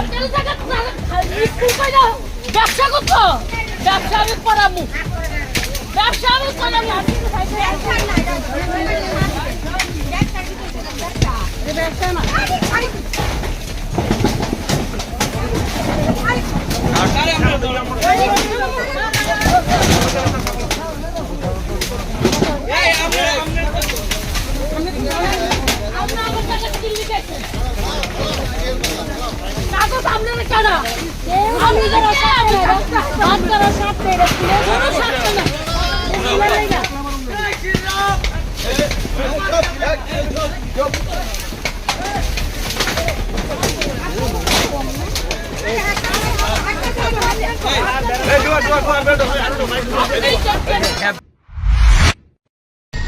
সরকারি জায়গা স্কুল কই না ব্যবসা করছ ব্যবসা আমি করাবো ব্যবসা আমি করাবো ব্যবসা না আমরা আমার টাকা কিনবি গেছে কাগজ আপনারা কেন আমি যারা সাথে আপনারা সাথে সাথে না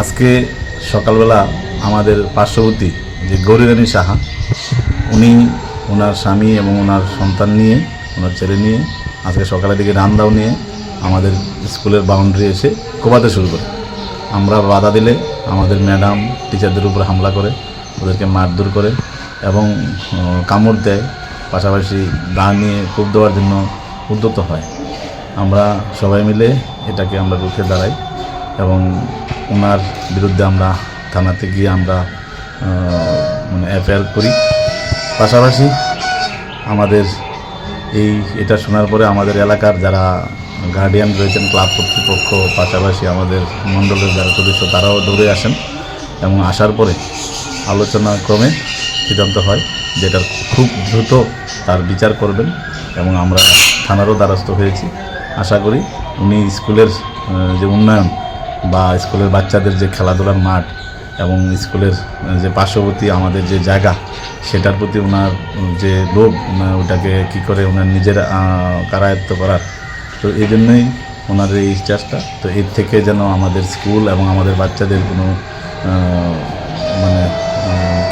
আজকে সকালবেলা আমাদের পার্শ্ববর্তী যে গৌরীরানী সাহা উনি ওনার স্বামী এবং ওনার সন্তান নিয়ে ওনার ছেলে নিয়ে, আজকে সকালের দিকে রান্দাও নিয়ে আমাদের স্কুলের বাউন্ডারি এসে কোপাতে শুরু করে। আমরা বাধা দিলে আমাদের ম্যাডাম টিচারদের উপর হামলা করে, ওদেরকে মারধর করে এবং কামড় দেয়। পাশাপাশি দা নিয়ে কূপ দেওয়ার জন্য উদ্যত হয়। আমরা সবাই মিলে এটাকে আমরা রুখে দাঁড়াই এবং ওনার বিরুদ্ধে আমরা থানাতে গিয়ে আমরা মানে এফআইআর করি। পাশাপাশি আমাদের এই এটা শোনার পরে আমাদের এলাকার যারা গার্ডিয়ান রয়েছেন, ক্লাব কর্তৃপক্ষ, পাশাপাশি আমাদের মণ্ডলের যারা সদস্য, তারাও দৌড়ে আসেন এবং আসার পরে আলোচনা ক্রমে সিদ্ধান্ত হয় যেটার খুব দ্রুত তার বিচার করবেন এবং আমরা থানারও দ্বারস্থ হয়েছি। আশা করি উনি স্কুলের যে উন্নয়ন বা স্কুলের বাচ্চাদের যে খেলাধুলার মাঠ এবং স্কুলের যে পার্শ্ববর্তী আমাদের যে জায়গা, সেটার প্রতি ওনার যে লোভ ওটাকে কী করে ওনার নিজের কারায়ত্ত করার। তো এই জন্যই ওনার এই চেষ্টা। তো এর থেকে যেন আমাদের স্কুল এবং আমাদের বাচ্চাদের কোনো মানে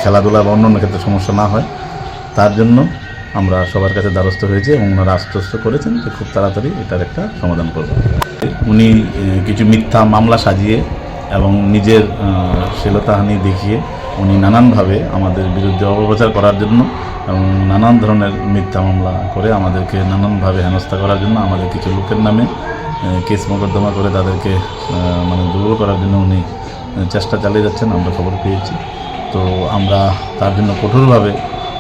খেলাধুলা বা অন্যান্য ক্ষেত্রে সমস্যা না হয়, তার জন্য আমরা সবার কাছে দ্বারস্থ হয়েছি এবং ওনারা আশ্বস্ত করেছেন যে খুব তাড়াতাড়ি এটার একটা সমাধান করব। উনি কিছু মিথ্যা মামলা সাজিয়ে এবং নিজের শ্লীলতাহানি দেখিয়ে উনি নানানভাবে আমাদের বিরুদ্ধে অপপ্রচার করার জন্য এবং নানান ধরনের মিথ্যা মামলা করে আমাদেরকে নানানভাবে হেনস্থা করার জন্য আমাদের কিছু লোকের নামে কেস মোকদ্দমা করে তাদেরকে মানে দুর্বল করার জন্য উনি চেষ্টা চালিয়ে যাচ্ছেন, আমরা খবর পেয়েছি। তো আমরা তার জন্য কঠোরভাবে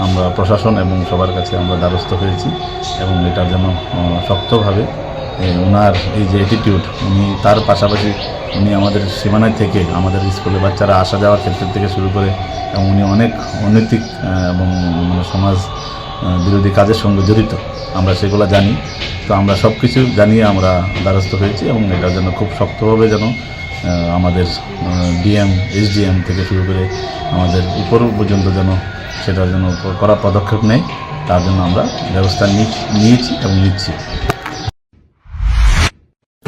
আমরা প্রশাসন এবং সবার কাছে আমরা দ্বারস্থ হয়েছি এবং এটার জন্য শক্তভাবে ওনার এই যে অ্যাটিটিউড উনি তার পাশাপাশি উনি আমাদের সীমানায় থেকে আমাদের স্কুলে বাচ্চারা আসা যাওয়ার ক্ষেত্র থেকে শুরু করে এবং উনি অনেক অনৈতিক এবং মানে সমাজ বিরোধী কাজের সঙ্গে জড়িত। আমরা সেগুলো জানি। তো আমরা সব কিছু জানিয়ে আমরা দ্বারস্থ হয়েছি এবং এটার জন্য খুব শক্তভাবে যেন আমাদের ডিএম, এসডিএম থেকে শুরু করে আমাদের উপর পর্যন্ত যেন সেটার জন্য করা পদক্ষেপ নেয়, তার জন্য আমরা ব্যবস্থা নিয়েছি এবং নিচ্ছি।